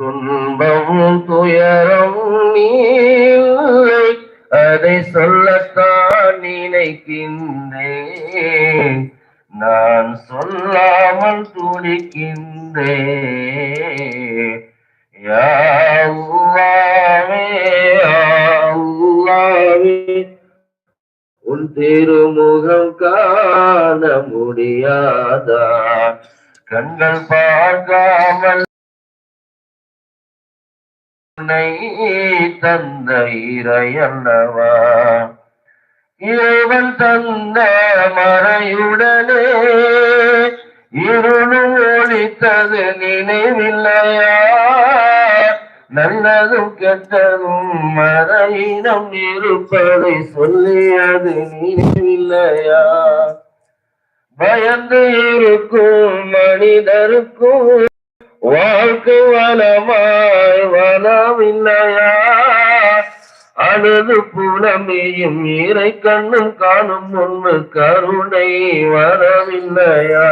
துன்பமும் துயரம் இல்லை அதை சொல்லத்தான் நினைக்கின்றேன். நான் சொல்லாமல் துடிக்கின்றேன். யா அல்லாஹ்வே, உன் திருமுகம் காண முடியாதா? கண்கள் பார்க்காமல் உன்னை தந்த இறையல்லவா? இறைவன் தந்த மறையுடனே இருளும் ஒழித்தது நினைவில்லையா? நல்லதும் கெட்டதும் மறையிடம் இருப்பதை சொல்லியது நினைவில்லையா? பயந்து இருக்கும் மனிதருக்கும் வாழ்க்கை வளமாய் வளமில்லையா? அழுது புலமையும் இறை கண்ணும் காணும் முன்பு கருணை வரவில்லையா?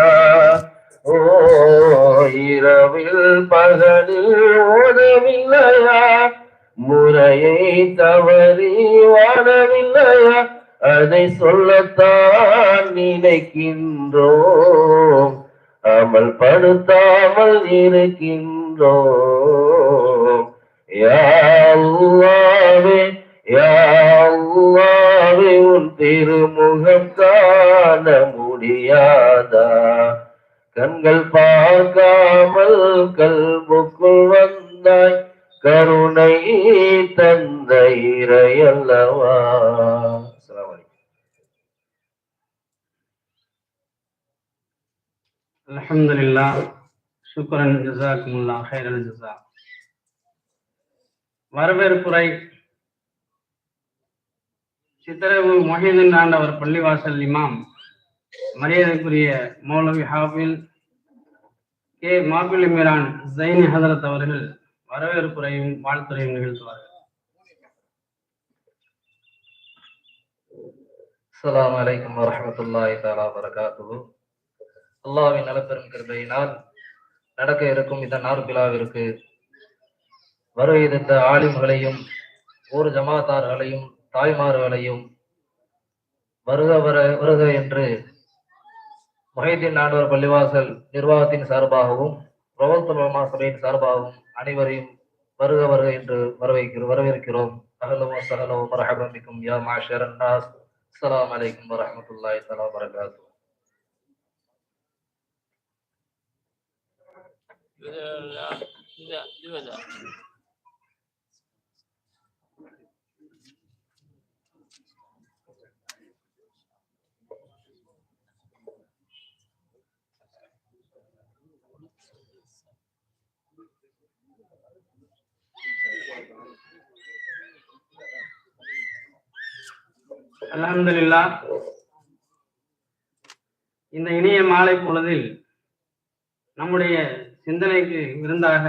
ஓ இரவில் பகலில் ஓடவில்லையா முறையை தவறி வாழவில்லையா? அதை சொல்லத்தான் நினைக்கின்றோம். அமல் படுத்தாமல் இருக்கின்றோம். யாவே யாவே உன் திருமுகம் காண முடியாதா? கண்கள் பார்க்காமல் கல்புக்குள் வந்தாய் கருணை தந்த இறையல்லவா அஸ்ஸலாமு அலைக்கும். الحمد لله அல்ஹம்துலில்லா சுக்ரன் ஜசாக்குமுல்லா ஹைரல் ஜசா வரவேற்புரை. சித்திரவு மொஹீதன் ஆண்டவர் பள்ளிவாசல் இமாம் மரியாதைக்குரிய மௌலவி ஹாஃபில் கே. மாபில் இமிரான் ஜைனி ஹதரத் அவர்கள் வரவேற்புரையும் வாழ்த்துறையும் நிகழ்த்துவார்கள். அஸ்லாம் வலைக்கம் வரமத்துல்லாய் தாலா வரகாத்து அல்லாவின் நலப்பெரும் கிருபையினால் நடக்க இருக்கும் இந்த நார்பிலாவிற்கு வருகை தந்த ஆலிம்களையும் ஊர் ஜமாத்தார்களையும் தாய்மார்களையும் வருக வர வருக என்று முஹைதீன் நாடுவர் பள்ளிவாசல் நிர்வாகத்தின் சார்பாகவும் பிரபல்துல் சபையின் சார்பாகவும் அனைவரையும் வருக வருக என்று வரவேற்கிறோம். வரவேற்கிறோம் அகலும் சகலும் மரஹபமிக்கும் யா மாஷர் அஸ்லாம் அஸ்ஸலாமு வரமத்துல்லாய் வரஹ்மத்துல்லாஹி தஆலா அலமதுல்லா இந்த இனிய மாலை பொழுதில் நம்முடைய சிந்தனைக்கு விருந்தாக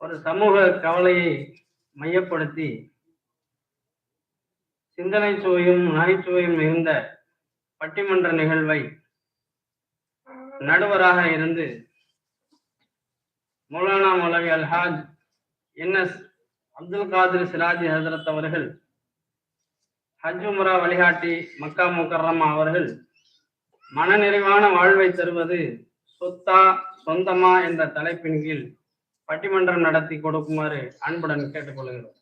ஒரு சமூக கவலையை மையப்படுத்தி சிந்தனை சுவையும் நகைச்சுவையும் மிகுந்த பட்டிமன்ற நிகழ்வை நடுவராக இருந்து மௌலானா மௌலவி அல்ஹாஜ் என் எஸ் அப்துல் காதிர் சிராஜி ஹசரத் அவர்கள் ஹஜ் உம்ரா வழிகாட்டி மக்கா முக்கர்ரமா அவர்கள் மனநிறைவான வாழ்வை தருவது சொத்தா சொந்தமா என்ற தலைப்பின் கீழ் பட்டிமன்றம் நடத்தி கொடுக்குமாறு அன்புடன் கேட்டுக்கொள்கிறோம்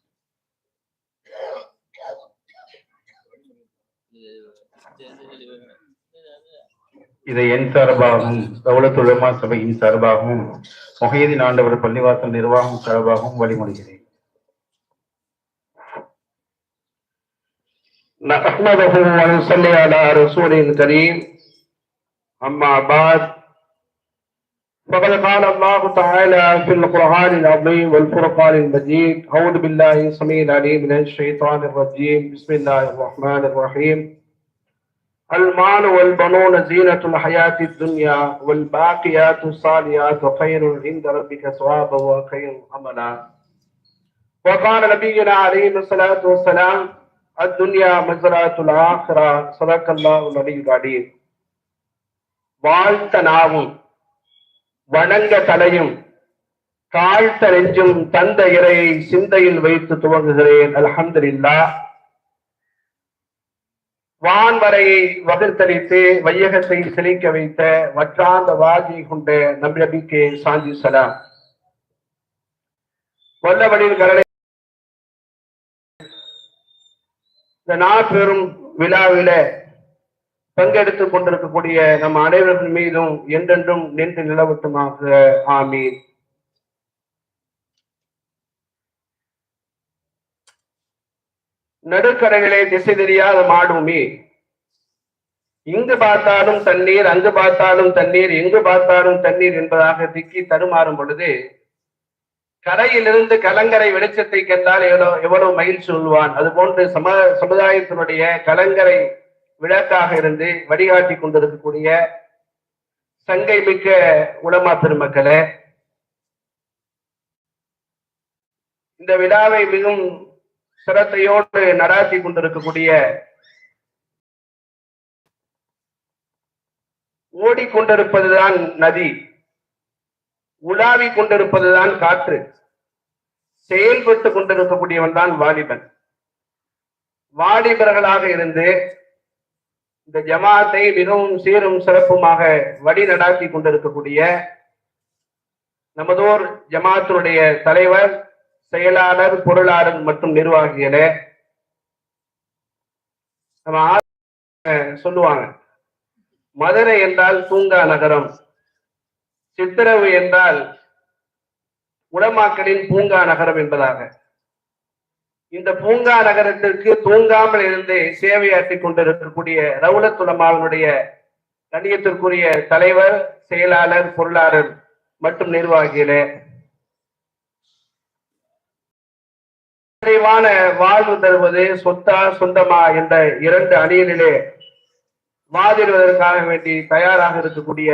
இதை என் சார்பாகவும் தௌலத்துலமா சபையின் சார்பாகவும் முகையீதின் ஆண்டவர் பள்ளிவாசல் நிர்வாகம் சார்பாகவும் வழிமொழிகிறேன் نحمده ونصلي على رسوله الكريم أما بعد فقد قال الله تعالى في القرآن العظيم والفرقان المجيد أعوذ بالله السميع العليم من الشيطان الرجيم بسم الله الرحمن الرحيم المال والبنون زينة الحياة الدنيا والباقيات الصالحات خير عند ربك ثوابا وخير عملا وقال نبينا عليه الصلاة والسلام الدنيا مزرعة الآخرة صدق الله العلي العليم வாழ்த்த நாவும் வணங்க தலையும் தாழ்த்த நெஞ்சும் தந்த இறையை சிந்தையில் வைத்து துவங்குகிறேன். அல்ஹம்துலில்லாஹ் வான்வரையை வகுத்தளித்து வையகத்தை செழிக்க வைத்த வற்றாந்த வாஜி கொண்ட நபி நபிக்கு சலாம். வல்லவனின் கரணை இந்த நாற்பெரும் விழாவில பங்கெடுத்துக் கொண்டிருக்கக்கூடிய நம் அனைவர்கள் மீதும் என்றென்றும் நின்று நிலவட்டுமாக. ஆமீர் நடுக்கரைகளே திசை தெரியாத மாடுமே. இங்கு பார்த்தாலும் தண்ணீர் அங்கு பார்த்தாலும் தண்ணீர் எங்கு பார்த்தாலும் தண்ணீர் என்பதாக திக்கி தடுமாறும் பொழுது கரையிலிருந்து கலங்கரை வெளிச்சத்தை கண்டால் எவ்வளவு எவ்வளவு மகிழ்ச்சி சொல்வான் அது போன்று சம சமுதாயத்தினுடைய கலங்கரை விளக்காக இருந்து வழிகாட்டி கொண்டிருக்கக்கூடிய சங்கை மிக்க உலமா பெருமக்களே இந்த விழாவை மிகவும் சிரத்தையோடு நடாத்தி கொண்டிருக்கக்கூடிய ஓடிக்கொண்டிருப்பதுதான் நதி உலாவி கொண்டிருப்பதுதான் காற்று செயல்பட்டு கொண்டிருக்கக்கூடியவன் தான் வாலிபன். வாலிபர்களாக இருந்து இந்த ஜமாத்தை மிகவும் சீரும் சிறப்புமாக வழி நடாத்தி கொண்டிருக்கக்கூடிய நமதோர் ஜமாத்தினுடைய தலைவர் செயலாளர் பொருளாளர் மற்றும் நிர்வாகிகளே நம்ம சொல்லுவாங்க. மதுரை என்றால் தூங்கா நகரம் சித்திரவு என்றால் உடமாக்களின் பூங்கா நகரம் என்பதாக. இந்த பூங்கா நகரத்திற்கு தூங்காமல் இருந்து சேவையாற்றிக் கொண்டிருக்கக்கூடிய ரவுலத்துலமாவினுடைய கண்ணியத்திற்குரிய தலைவர் செயலாளர் பொருளாளர் மற்றும் நிர்வாகிகளே. நிறைவான வாழ்வு தருவது சொத்தா சொந்தமா என்ற இரண்டு அணியிலே வாதிடுவதற்காக வேண்டி தயாராக இருக்கக்கூடிய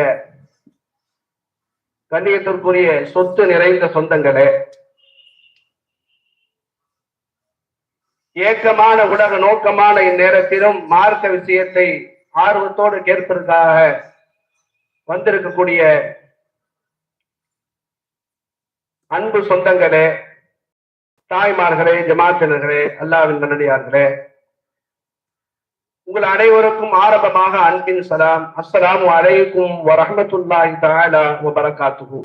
கண்ணியத்திற்குரிய சொத்து நிறைந்த சொந்தங்களே. ஏக்கமான உலக நோக்கமான இந்நேரத்திலும் மார்க்க விஷயத்தை ஆர்வத்தோடு கேட்பதற்காக வந்திருக்கக்கூடிய அன்பு சொந்தங்களே தாய்மார்களே ஜமாத்தினர்களே அல்லாவின் நல்லடியார்களே உங்கள் அனைவருக்கும் ஆரம்பமாக அன்பின் சலாம். அஸ்லாம் அலைக்கும் வரஹ்மத்துல்லாஹி தஆலா வ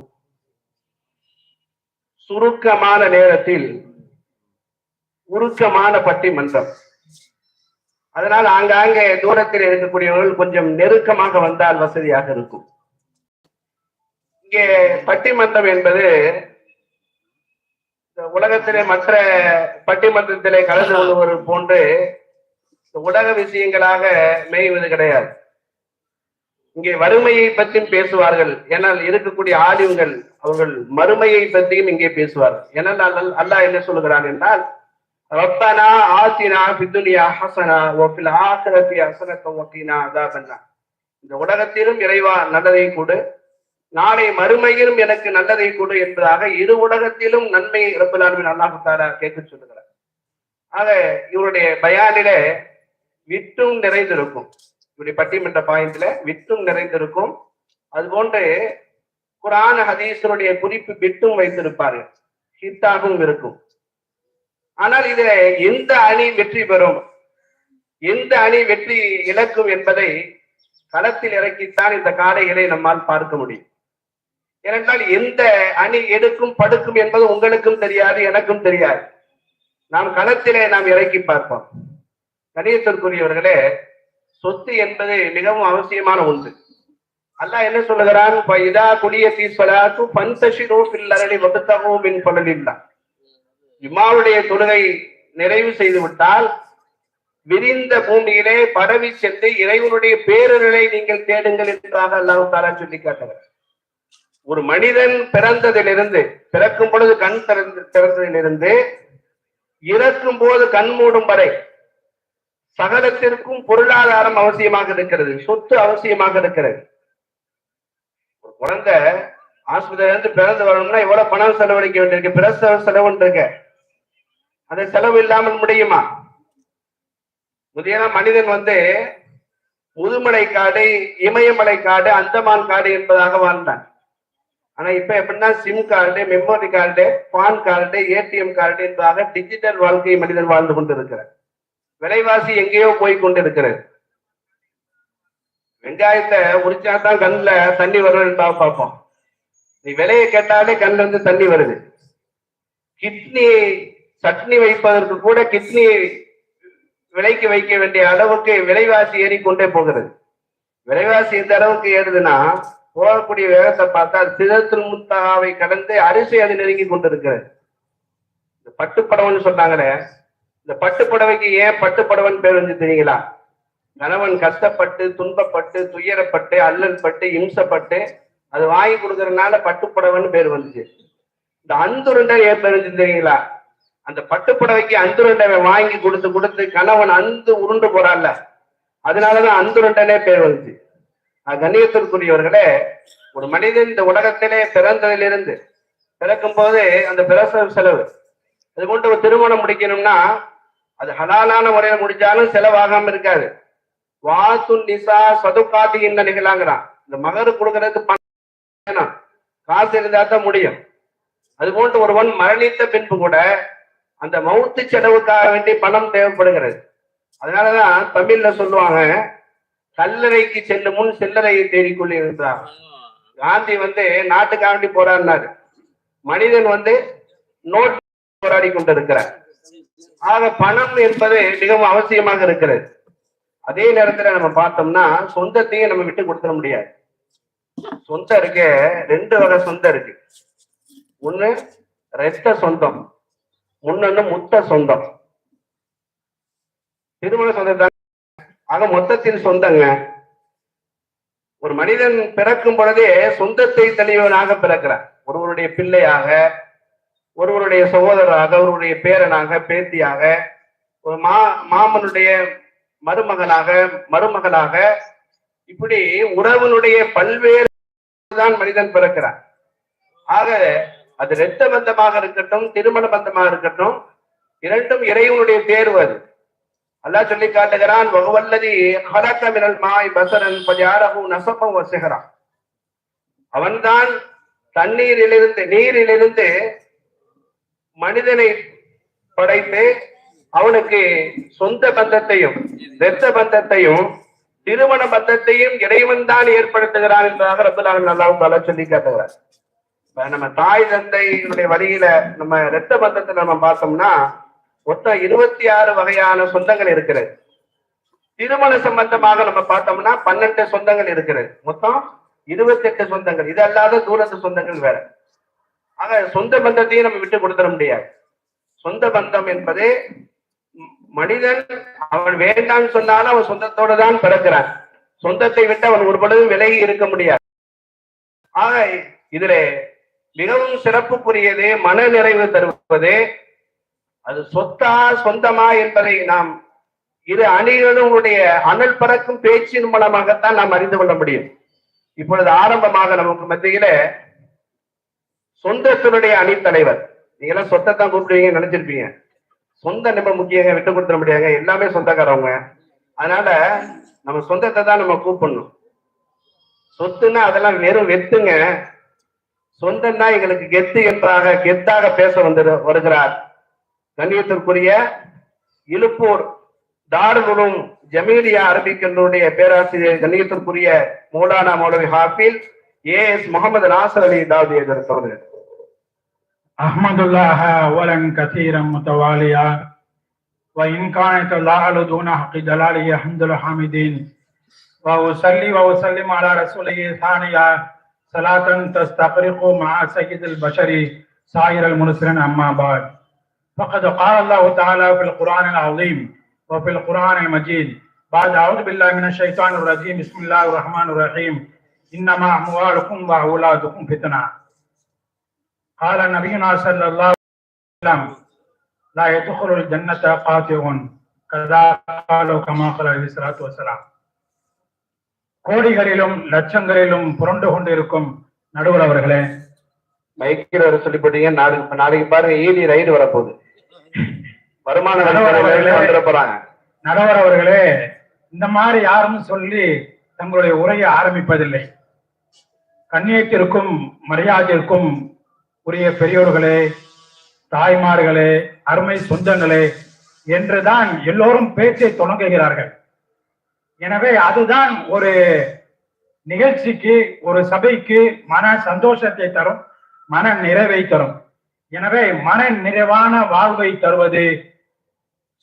சுருக்கமான நேரத்தில் உருக்கமான பட்டி மன்றம். அதனால் ஆங்காங்கே தூரத்தில் இருக்கக்கூடியவர்கள் கொஞ்சம் நெருக்கமாக வந்தால் வசதியாக இருக்கும். இங்கே பட்டிமன்றம் என்பது இந்த உலகத்திலே மற்ற பட்டிமன்றத்திலே கலந்து கொள்வது போன்று உலக விஷயங்களாக மேய்வது கிடையாது. இங்கே வறுமையை பற்றியும் பேசுவார்கள். ஏனால் இருக்கக்கூடிய ஆலிம்கள் அவர்கள் மறுமையை பற்றியும் இங்கே பேசுவார்கள். ஏனால் அல்லாஹ் அல்லாஹ் என்ன சொல்லுகிறான் என்றால் ரப்பனா ஆத்தினா பித்துனியா ஹசனா ஒஃபில் ஆசிரத்தி ஹசனத்தை ஒக்கினா பண்ணா இந்த உலகத்திலும் இறைவா நல்லதை கொடு. நாளை மறுமையிலும் எனக்கு நல்லதை கொடு என்பதாக இரு உலகத்திலும் நன்மை ரப்பலாலுமின் அல்லாஹு கொடுத்தாரா கேட்க சொல்லுகிறார். ஆக இவருடைய பயானில விட்டும் நிறைந்திருக்கும். இவருடைய பட்டிமன்ற பாயிண்ட்ல விட்டும் நிறைந்திருக்கும். அது போன்று குரான் ஹதீஸனுடைய குறிப்பு விட்டும் வைத்திருப்பார்கள். ஹித்தாகவும் இருக்கும். ஆனால் இதுல எந்த அணி வெற்றி பெறும்? எந்த அணி வெற்றி இழக்கும் என்பதை களத்தில் இறக்கித்தான் இந்த காடைகளை நம்மால் பார்க்க முடியும். ஏனென்றால் எந்த அணி எடுக்கும் படுக்கும் என்பது உங்களுக்கும் தெரியாது எனக்கும் தெரியாது. நாம் களத்திலே நாம் இறக்கி பார்ப்போம். கணியத்திற்குரியவர்களே சொத்து என்பது மிகவும் அவசியமான ஒன்று. அல்லாஹ் என்ன சொல்லுகிறான்? இதா குடியத்தி சொலாத்து பந்தஷிரோ பில்லரணி வகுத்தகோ மின் பலனில்லா ஜும்மாவுடைய தொழுகை நிறைவு செய்து விட்டால் விரிந்த பூமியிலே பரவி சென்று இறைவனுடைய பேரர்களை நீங்கள் தேடுங்கள் என்றாக அல்லாஹு தாலா சொல்லி காட்டுகிறார். ஒரு மனிதன் பிறந்ததிலிருந்து பிறக்கும் பொழுது கண் திறந்து திறந்ததிலிருந்து இறக்கும் போது கண் மூடும் வரை சகலத்திற்கும் பொருளாதாரம் அவசியமாக இருக்கிறது சொத்து அவசியமாக இருக்கிறது. ஒரு குழந்தை ஆஸ்பத்திரியில இருந்து பிறந்து வரணும்னா எவ்வளவு பணம் செலவழிக்க வேண்டியிருக்கு பிரசவ செலவுன்னு இருக்க அந்த செலவு இல்லாமல் முடியுமா? முதியனா மனிதன் வந்து முதுமலை காடு இமயமலை காடு அந்தமான் காடு என்பதாக வாழ்ந்தான். ஆனா இப்ப எப்படின்னா SIM card memory card PAN card ATM card என்பதாக டிஜிட்டல் வாழ்க்கை மனிதன் வாழ்ந்து கொண்டிருக்கிறார். விலைவாசி எங்கேயோ போய் கொண்டிருக்கிறது. வெங்காயத்தை உரிச்சா தான் கண்ணுல தண்ணி என்பதாக பார்ப்போம். நீ விலையை கேட்டாலே கண்ணில் இருந்து தண்ணி வருது. கிட்னி சட்னி வைப்பதற்கு கூட கிட்னி விலைக்கு வைக்க வேண்டிய அளவுக்கு விலைவாசி ஏறிக்கொண்டே போகிறது. விலைவாசி இந்த அளவுக்கு ஏறுதுன்னா போகக்கூடிய வேகத்தை பார்த்தா சிதத்தில் முத்தகாவை கடந்து அரிசி அது நெருங்கி கொண்டிருக்கிறது. இந்த பட்டுப்படவன் சொன்னாங்களே இந்த பட்டுப்புடவைக்கு ஏன் பட்டுப்படவன் பேர் வந்து தெரியுங்களா? கணவன் கஷ்டப்பட்டு துன்பப்பட்டு துயரப்பட்டு அல்லல் பட்டு இம்சப்பட்டு அது வாங்கி கொடுக்கறதுனால பட்டுப்படவன் பேர் வந்துச்சு. இந்த அந்துருண்டை ஏன் பேர் வந்து தெரியுங்களா? அந்த பட்டுப்புடவைக்கு அந்துருண்டை வாங்கி கொடுத்து கொடுத்து கணவன் அந்து உருண்டு போறான்ல. அதனாலதான் அந்துருண்டனே பேர் வந்துச்சு கண்ணியத்திற்குரியவர்களே ஒரு மனிதன் இந்த உலகத்திலே பிறந்ததிலிருந்து பிறக்கும் போது அந்த பிரசவ செலவு. அது கொண்டு ஒரு திருமணம் முடிக்கணும்னா அது ஹலாலான முறையில முடிச்சாலும் செலவாகாம இருக்காது. வாசு நிசா சதுக்காதி என்ன நிகழாங்கிறான். இந்த மகர் கொடுக்கறதுக்கு பணம் காசு இருந்தா தான் முடியும். அது போன்று ஒருவன் மரணித்த பின்பு கூட அந்த மவுத்து செலவுக்காக வேண்டி பணம் தேவைப்படுகிறது. அதனாலதான் தமிழ்ல சொல்லுவாங்க கல்லறைக்கு செல்லும் முன் சில்லறையை தேடிக்கொள்ளி இருந்தார் காந்தி வந்து நாட்டுக்காக வேண்டி போராடினாரு. மனிதன் வந்து நோட் போராடி கொண்டிருக்கிறார். ஆக பணம் என்பது மிகவும் அவசியமாக இருக்கிறது. அதே நேரத்துல நம்ம பார்த்தோம்னா சொந்தத்தையும் நம்ம விட்டு கொடுத்துட முடியாது. சொந்தம் இருக்கு ரெண்டு வகை சொந்தம் இருக்கு. ஒண்ணு ரத்த சொந்தம். முன்னொன்னு முத்த சொந்தம். திருமண சொந்தம் ஆக மொத்தத்தின் சொந்தங்க. ஒரு மனிதன் பிறக்கும் பொழுதே சொந்தத்தை தலைவனாக பிறக்கிறார். ஒருவருடைய பிள்ளையாக ஒருவருடைய சகோதரராக ஒருவருடைய பேரனாக பேத்தியாக ஒரு மா மாமனுடைய மருமகனாக மருமகளாக இப்படி உறவனுடைய பல்வேறு தான் மனிதன் பிறக்கிறான் ஆக அது இரத்த பந்தமாக இருக்கட்டும் திருமண பந்தமாக இருக்கட்டும் இரண்டும் இறைவனுடைய தேர்வு அது. அல்லாஹ் சொல்லி காட்டுகிறான் வகுவல்லதி ஹலக்க மாய் பசரன் பஜாரகு நசபம் வசுகிறான் அவன்தான் தண்ணீரிலிருந்து நீரிலிருந்து மனிதனை படைத்து அவனுக்கு சொந்த பந்தத்தையும் இரத்த பந்தத்தையும் திருமண பந்தத்தையும் இறைவன் தான் ஏற்படுத்துகிறான் என்பதாக ரபுல்லாஹ் நல்லாவும் பல சொல்லி காட்டுகிறார் நம்ம தாய் தந்தையினுடைய வழியில நம்ம இரத்த பந்தத்தை நம்ம பார்த்தோம்னா மொத்தம் இருபத்தி ஆறு வகையான சொந்தங்கள் இருக்கிறது. திருமண சம்பந்தமாக நம்ம பார்த்தோம்னா பன்னெண்டு சொந்தங்கள் இருக்கிறது. மொத்தம் இருபத்தி எட்டு சொந்தங்கள். இது அல்லாத தூரத்து சொந்தங்கள் வேற. ஆக சொந்த பந்தத்தையும் நம்ம விட்டு கொடுத்துட முடியாது. சொந்த பந்தம் என்பது மனிதன் அவன் வேண்டாம்னு சொன்னாலும் அவன் சொந்தத்தோட தான் பிறக்கிறான். சொந்தத்தை விட்டு அவன் ஒரு பொழுதும் விலகி இருக்க முடியாது. ஆக இதுல மிகவும் சிறப்புக்குரியது மன நிறைவு தருவது. அது சொத்தா சொந்தமா என்பதை நாம் இரு அணிகளுடைய அனல் பறக்கும் பேச்சின் மூலமாகத்தான் நாம் அறிந்து கொள்ள முடியும். இப்பொழுது ஆரம்பமாக நமக்கு மத்தியில சொந்தத்தினுடைய அணித்தலைவர் நீங்க எல்லாம் சொத்தை தான் கூப்பிடுவீங்க நினைச்சிருப்பீங்க. சொந்த நம்ம முக்கியங்க விட்டு கொடுத்துட முடியாங்க எல்லாமே சொந்தக்காரவங்க. அதனால நம்ம சொந்தத்தை தான் நம்ம கூப்பிடணும். சொத்துன்னா அதெல்லாம் வெறும் வெத்துங்க. சொந்தம்னா எங்களுக்கு கெத்து என்றாக கெத்தாக பேச வந்து வருகிறார் கண்ணியத்திற்குரிய இலுப்பூர் தாருலுலும் ஜமீலியா அரபிக்கனுடைய பேராசிரியர் கண்ணியத்திற்குரிய மௌலானா மௌலவி ஹாஃபில் ஏ எஸ் முகமது நாசர் அலி தாவதி எதிர்த்தவர்கள் أحمد الله أولا كثيرا متواليا وإن كانت الله دون حق جلاله حمد الحامدين وأصلي وأسلم على رسوله ثانيا صلاة تستغرق مع سيد البشر سائر المرسلين أما بعد. فقد قال الله تعالى في القرآن العظيم وفي القرآن المجيد بعد أعوذ بالله من الشيطان الرجيم بسم الله الرحمن الرحيم. إنما أموالكم وأولادكم فتنة. قال نبينا صلى الله عليه وسلم لا يدخل الجنة قاطع. كذا قالوا كما قال عليه الصلاة والسلام. கோடிகளிலும் லட்சங்களிலும் புரண்டு கொண்டிருக்கும் நடுவர் அவர்களே. மைக்கில் வர சொல்லி போட்டீங்க நாளைக்கு நாளைக்கு பாருங்க ஈடி ரைடு வரப்போகுது. வருமான போறாங்க. நடுவர் அவர்களே இந்த மாதிரி யாரும் சொல்லி தங்களுடைய உரையை ஆரம்பிப்பதில்லை. கண்ணியத்திற்கும் மரியாதைக்கும் உரிய பெரியோர்களே தாய்மார்களே அருமை சொந்தங்களே என்றுதான் எல்லோரும் பேச்சை தொடங்குகிறார்கள். எனவே அதுதான் ஒரு நிகழ்ச்சிக்கு ஒரு சபைக்கு மன சந்தோஷத்தை தரும் மன நிறைவை தரும். எனவே மன நிறைவான வாழ்வை தருவது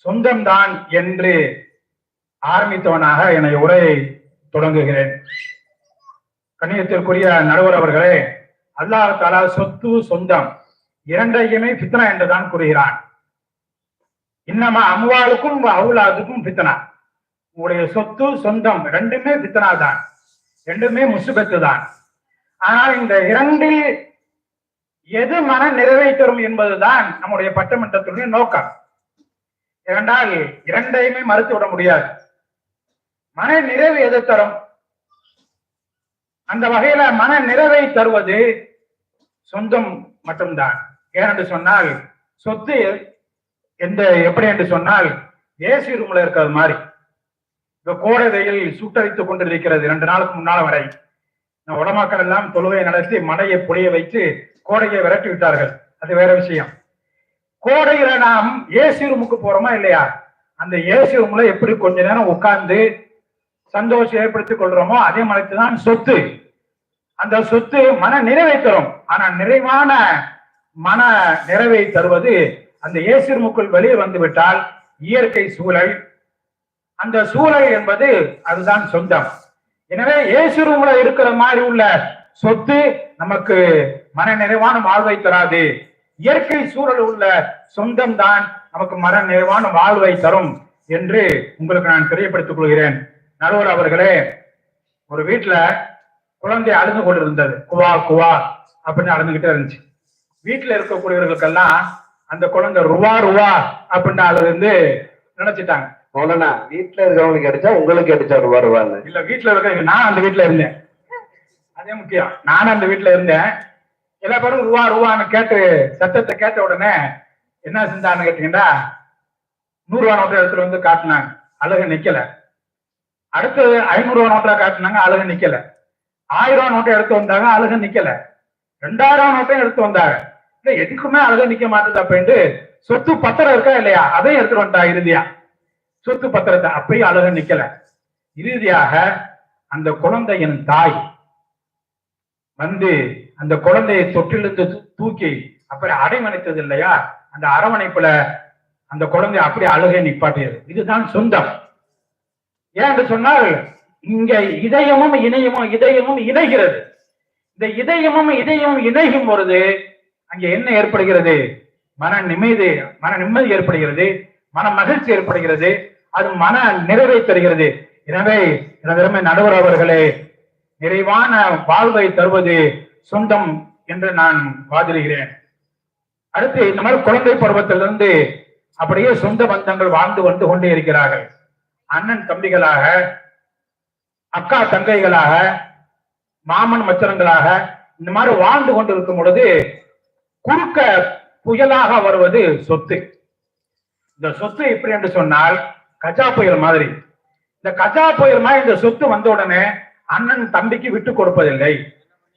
சொந்தம்தான் என்று ஆரம்பித்தவனாக என்னை உரையை தொடங்குகிறேன். கண்ணியத்திற்குரிய நடுவர் அவர்களே அல்லாஹ் தாலா சொத்து சொந்தம் இரண்டையுமே பித்தனா என்றுதான் கூறுகிறான். இன்னமா அம்வாளுக்கும் அவுலாதுக்கும் பித்தனா உங்களுடைய சொத்து சொந்தம் ரெண்டுமே பித்தனா தான் ரெண்டுமே முசுபத்து தான் ஆனால் இந்த இரண்டில் எது மன நிறைவை தரும் என்பதுதான் நம்முடைய பட்டமன்றத்துடைய நோக்கம். இரண்டால் இரண்டையுமே மறுத்து விட முடியாது. மன நிறைவு எது தரும்? அந்த வகையில மன நிறைவை தருவது சொந்தம் மட்டும்தான். ஏனென்று சொன்னால் சொத்து எந்த எப்படி என்று சொன்னால் ஏசி ரூம்ல இருக்கிறது மாதிரி. இந்த கோடை வெயில் சுட்டரித்துக் கொண்டிருக்கிறது இரண்டு நாளுக்கு முன்னால வரை. இந்த உடமாக்கள் எல்லாம் தொழுவை நடத்தி மடையை பொழிய வைத்து கோடையை விரட்டி விட்டார்கள். அது வேற விஷயம். கோடையில நாம் ஏசி ரூமுக்கு போறோமா இல்லையா? அந்த ஏசி ரூம்ல எப்படி கொஞ்ச நேரம் உட்கார்ந்து சந்தோஷம் ஏற்படுத்திக் கொள்றோமோ அதே மாதிரி தான் சொத்து. அந்த சொத்து மன நிறைவை தரும். ஆனா நிறைவான மன நிறைவை தருவது அந்த ஏசி ரூமுக்குள் வெளியே வந்து விட்டால் இயற்கை சூழல் அந்த சூழல் என்பது அதுதான் சொந்தம். எனவே இயேசு ரூம்ல இருக்கிற மாதிரி உள்ள சொத்து நமக்கு மன நிறைவான வாழ்வை தராது. இயற்கை சூழல் உள்ள சொந்தம் தான் நமக்கு மன நிறைவான வாழ்வை தரும் என்று உங்களுக்கு நான் தெரியப்படுத்திக் கொள்கிறேன். நடுவர் அவர்களே ஒரு வீட்டுல குழந்தை அழுது கொண்டிருந்தது. குவா குவா அப்படின்னு அழுதுகிட்டே இருந்துச்சு. வீட்டுல இருக்கக்கூடியவர்களுக்கெல்லாம் அந்த குழந்தை ருவா ருவா அப்படின்னு அழுது நினைச்சிட்டாங்க. போனா வீட்டுல இருக்கிறவங்களுக்கு அடிச்சா உங்களுக்கு அடிச்சா வருவாங்க இல்ல? வீட்டுல இருக்க நான் அந்த வீட்டுல இருந்தேன். அதே முக்கியம். நானும் அந்த வீட்டுல இருந்தேன். எல்லா பேரும் ரூபா ரூபான்னு கேட்டு சத்தத்தை கேட்ட உடனே என்ன செஞ்சான்னு கேட்டீங்கன்னா நூறுரூவா நோட்டை எடுத்துட்டு வந்து காட்டினாங்க. அழகு நிக்கல. அடுத்தது ஐநூறு நோட்டா காட்டினாங்க அழகு நிக்கல. ஆயிரம் ரூபா நோட்டை எடுத்து வந்தாங்க அழகு நிக்கல. ரெண்டாயிரம் ரூபா நோட்டையும் எடுத்து வந்தாங்க. இல்ல எதுக்குமே அழகு நிக்க மாட்டேது அப்படின்ட்டு சொத்து பத்திரம் இருக்கா இல்லையா? அதையும் எடுத்துட்டு வந்துட்டா இறுதியா. சொத்து பத்திரத்தை அப்பயும் அழக நிக்கல. இறுதியாக அந்த குழந்தையின் தாய் வந்து அந்த குழந்தையை தொட்டிலிருந்து தூக்கி அப்புறம் அடைமணித்தது இல்லையா? அந்த அரவணைப்புல அந்த குழந்தை அப்படி அழுகை நிப்பாட்டியது. இதுதான் சொந்தம். ஏன் என்று சொன்னால் இங்க இதயமும் இணையமும் இதயமும் இணைகிறது. இந்த இதயமும் இதயமும் இணையும் பொழுது அங்க என்ன ஏற்படுகிறது? மன நிம்மதி மன நிம்மதி ஏற்படுகிறது. மன மகிழ்ச்சி ஏற்படுகிறது. அது மன நிறைவை தருகிறது. எனவே எனதருமை நடுவர் அவர்களே நிறைவான வாழ்வை தருவது சொந்தம் என்று நான் வாதிடுகிறேன். அடுத்து இந்த மாதிரி குழந்தை பருவத்திலிருந்து அப்படியே சொந்த பந்தங்கள் வாழ்ந்து வந்து கொண்டே இருக்கிறார்கள். அண்ணன் தம்பிகளாக அக்கா தங்கைகளாக மாமன் மச்சனங்களாக இந்த மாதிரி வாழ்ந்து கொண்டு இருக்கும் பொழுது குறுக்க புயலாக வருவது சொத்து. இந்த சொத்து எப்படி என்று சொன்னால் கஜா புயல் மாதிரி. இந்த கஜா புயல் மாதிரி இந்த சொத்து வந்த உடனே அண்ணன் தம்பிக்கு விட்டு கொடுப்பதில்லை.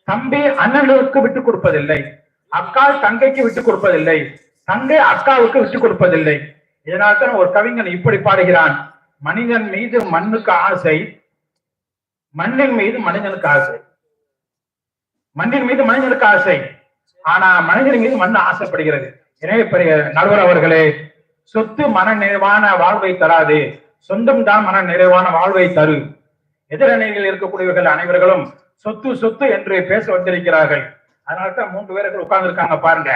தம்பி அண்ணனுக்கு விட்டு கொடுப்பதில்லை. அக்கா தங்கைக்கு விட்டு கொடுப்பதில்லை. தங்கை அக்காவுக்கு விட்டு கொடுப்பதில்லை. இதனால் தான் ஒரு கவிஞன் இப்படி பாடுகிறான். மனிதன் மீது மண்ணுக்கு ஆசை மண்ணின் மீது மனிதனுக்கு ஆசை. மண்ணின் மீது மனிதனுக்கு ஆசை. ஆனா மனிதன் மீது மண் ஆசைப்படுகிறது. எனவே பெரிய நடுவர் அவர்களே சொத்து மன நிறைவான வாழ்வை தராது. சொந்தம் தான் மன நிறைவான வாழ்வை தரு. எதிரணியில் இருக்கக்கூடியவர்கள் அனைவர்களும் சொத்து சொத்து என்று பேச வந்திருக்கிறார்கள். அதனால்தான் மூன்று பேர்கள் உட்கார்ந்து இருக்காங்க பாருங்க.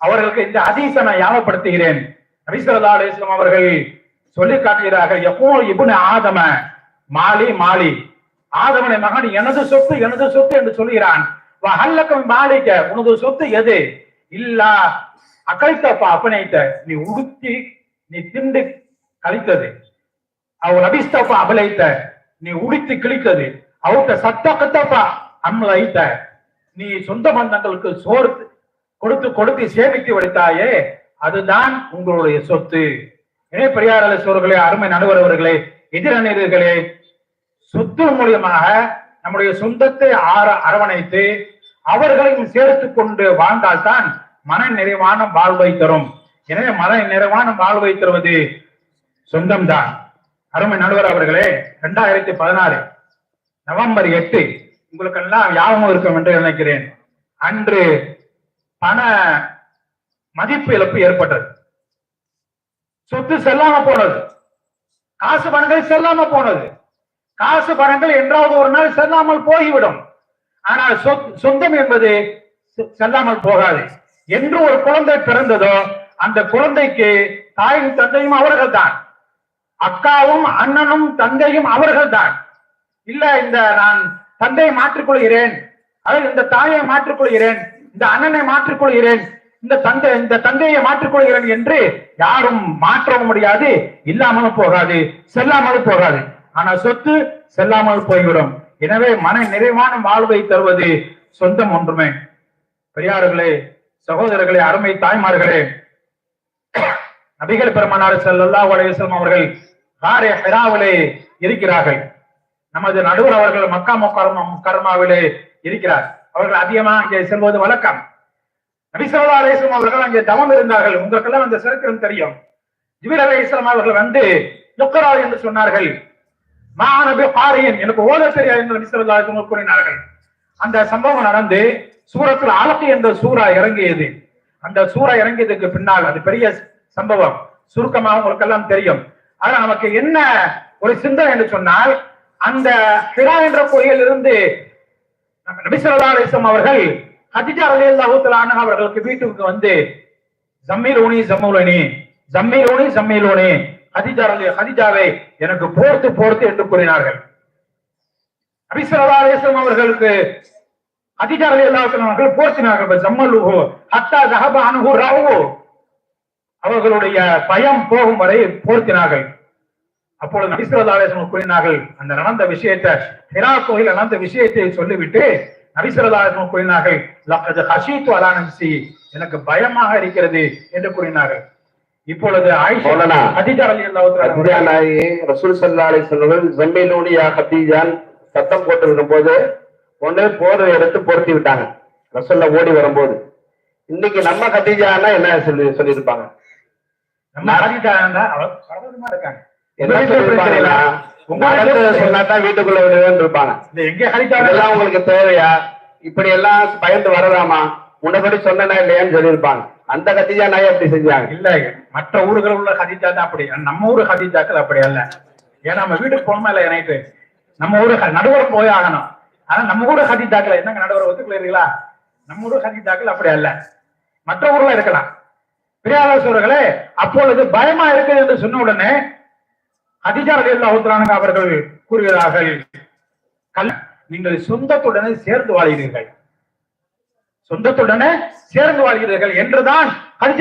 அவர்களுக்கு இந்த அதீச நான் ஞாபகப்படுத்துகிறேன். நபிசல்லா அலிஸ்லாம் அவர்கள் சொல்லி காட்டுகிறார்கள் எப்போ இபுன ஆதம மாலி மாலி. ஆதமனை மகன் எனது சொத்து எனது சொத்து என்று சொல்கிறான். வஹல்லக்கம் உனது சொத்து எது? இல்லா அக்கழித்தப்பா அப்பனைத்த நீ உடுத்தி நீ திண்டு கழித்தது. அவள் அபிஸ்தப்பா அபலைத்த நீ உடித்து கிழித்தது. அவட்ட சத்த கத்தப்பா அம்மலைத்த நீ சொந்த பந்தங்களுக்கு சோறு கொடுத்து கொடுத்து சேமித்து வைத்தாயே அதுதான் உங்களுடைய சொத்து. இணை பெரியார் சோர்களே அருமை நடுவரவர்களே எதிரணியர்களே சொத்து மூலியமாக நம்முடைய சொந்தத்தை ஆர அரவணைத்து அவர்களையும் சேர்த்து கொண்டு வாழ்ந்தால்தான் மன நிறைவான வாழ்வை தரும். எனவே மன நிறைவான வாழ்வை தருவது சொந்தம்தான். அருமை நடுவர் அவர்களே இரண்டாயிரத்தி பதினாறு நவம்பர் எட்டு உங்களுக்கெல்லாம் ஞாபகம் இருக்கும் என்று நினைக்கிறேன். அன்று பண மதிப்பு இழப்பு ஏற்பட்டது. சொத்து செல்லாம போனது. காசு பணங்கள் செல்லாம போனது. காசு பணங்கள் என்றாவது ஒரு நாள் செல்லாமல் போய்விடும். ஆனால் சொத்- சொந்தம் என்பது செ- செல்லாமல் போகாது. என்று ஒரு குழந்தை பிறந்ததோ அந்த குழந்தைக்கு தாயும் தந்தையும் அவர்கள் தான் அக்காவும் அண்ணனும் தந்தையும் அவர்கள் தான் இல்ல இந்த நான் தந்தையை மாற்றிக்கொள்கிறேன் அதாவது இந்த தாயை மாற்றிக்கொள்கிறேன் இந்த அண்ணனை மாற்றிக்கொள்கிறேன் இந்த தந்தை இந்த தந்தையை மாற்றிக்கொள்கிறேன் என்று யாரும் மாற்றவும் முடியாது இல்லாமலும் போகாது செல்லாமலும் போகாது. ஆனா சொத்து செல்லாமல் போய்விடும். எனவே மன நிறைவான வாழ்வை தருவது சொந்தம் ஒன்றுமே. பெரியார்களே சகோதரர்களே அருமை தாய்மார்களே நபிகள் பெருமானார் செல்லல்லா அலைஹி அவர்கள் காரே ஹெராவிலே இருக்கிறார்கள். நமது நடுவர் அவர்கள் மக்கா முக்கர்மா முக்கர்மாவிலே இருக்கிறார். அவர்கள் அதிகமாக அங்கே செல்வது வழக்கம். நபிசல்லா ஸல்லல்லாஹு அவர்கள் அங்கே தவம் இருந்தார்கள். உங்களுக்கெல்லாம் அந்த சரித்திரம் தெரியும். ஜிபிர் அலைஹிஸ்ஸலாம் அவர்கள் வந்து யுக்ரா என்று சொன்னார்கள். மா நபி எனக்கு ஓத தெரியாது என்று நபிசல்லா கூறினார்கள். அந்த சம்பவம் நடந்து சூரத்தில் அலக்கு என்ற சூரா இறங்கியது. அந்த சூரா இறங்கியதுக்கு பின்னால் அது பெரிய சம்பவம். சுருக்கமாக உங்களுக்கு எல்லாம் தெரியும். ஆனா நமக்கு என்ன ஒரு சிந்தனை என்று சொன்னால் அந்த ஹிரா என்ற கோயில் இருந்து நபிசல்லா அவர்கள் ஹதிஜா அலி அல்லாஹூத்தலான அவர்களுக்கு வீட்டுக்கு வந்து ஜம்மீரோனி ஜம்மூலனி ஜம்மீரோனி ஜம்மீலோனி ஹதிஜா அலி ஹதிஜாவை எனக்கு போர்த்து போர்த்து என்று கூறினார்கள். நபிசல்லா அலிஸ்லாம் அவர்களுக்கு ஹதிஜா அலி அல்லாஹூத்தலாம் அவர்கள் போர்த்தினார்கள் ஜம்மலுஹு ஹத்தா ஜஹப அனுஹு ரஹு. அவர்களுடைய பயம் போகும் வரை போர்த்தினார்கள் அப்பொழுது நபிசுரதாலேசன் கூறினார்கள் அந்த நடந்த விஷயத்தை ஹிரா கோயில் நடந்த விஷயத்தை சொல்லிவிட்டு நபிசுரதாலேசன் கூறினார்கள் "லக்கது ஹஷீத்து அலா நப்சி எனக்கு பயமாக இருக்கிறது என்று கூறினார்கள். இப்பொழுது ஆயிஷா நாயகி ரசூல் சல்லா அலி சொன்னவர்கள் ஜம்பேலூனி யா கத்தீஜான் சத்தம் போட்டு விடும்போது ஒண்ணு போர்வை எடுத்து பொருத்தி விட்டாங்க. ரசூல்ல ஓடி வரும்போது. இன்னைக்கு நம்ம கத்தீஜான்னா என்ன சொல்லி சொல்லியிருப்பாங்க? வீட்டுக்குள்ள விடுவேன்னு இருப்பாங்க. உங்களுக்கு தேவையா? இப்படி எல்லாம் பயந்து வரலாமா? முன்னபடி சொன்னா இல்லையான்னு சொல்லியிருப்பாங்க. அந்த கத்திஜா நாய் அப்படி செஞ்சாங்க. இல்ல மற்ற ஊர்கள் உள்ள ஹதீஜா தான் அப்படி. நம்ம ஊரு ஹதீஜாக்கள் அப்படி அல்ல. ஏன்னா நம்ம வீட்டுக்கு போனோமா இல்ல நைட்டு நம்ம ஊரு நடுவரம் நடுவர் போய் ஆகணும். ஆனா நம்ம கூட சதி தாக்கல. என்னங்க நடுவர் ஒத்துக்கொள்ளீங்களா நம்ம ஊரு தாக்கல் அப்படி அல்ல. மற்ற ஊர்ல இருக்கலாம். பிரியாதாசோர்களே அப்பொழுது பயமா இருக்குது என்று சொன்ன உடனே ஹதீஜா ரலியல்லாஹு அவர்கள் கூறுகிறார்கள் கல்- நீங்கள் சொந்தத்துடனே சேர்ந்து வாழ்கிறீர்கள். சொந்தத்துடனே சேர்ந்து வாழ்கிறீர்கள் என்றுதான்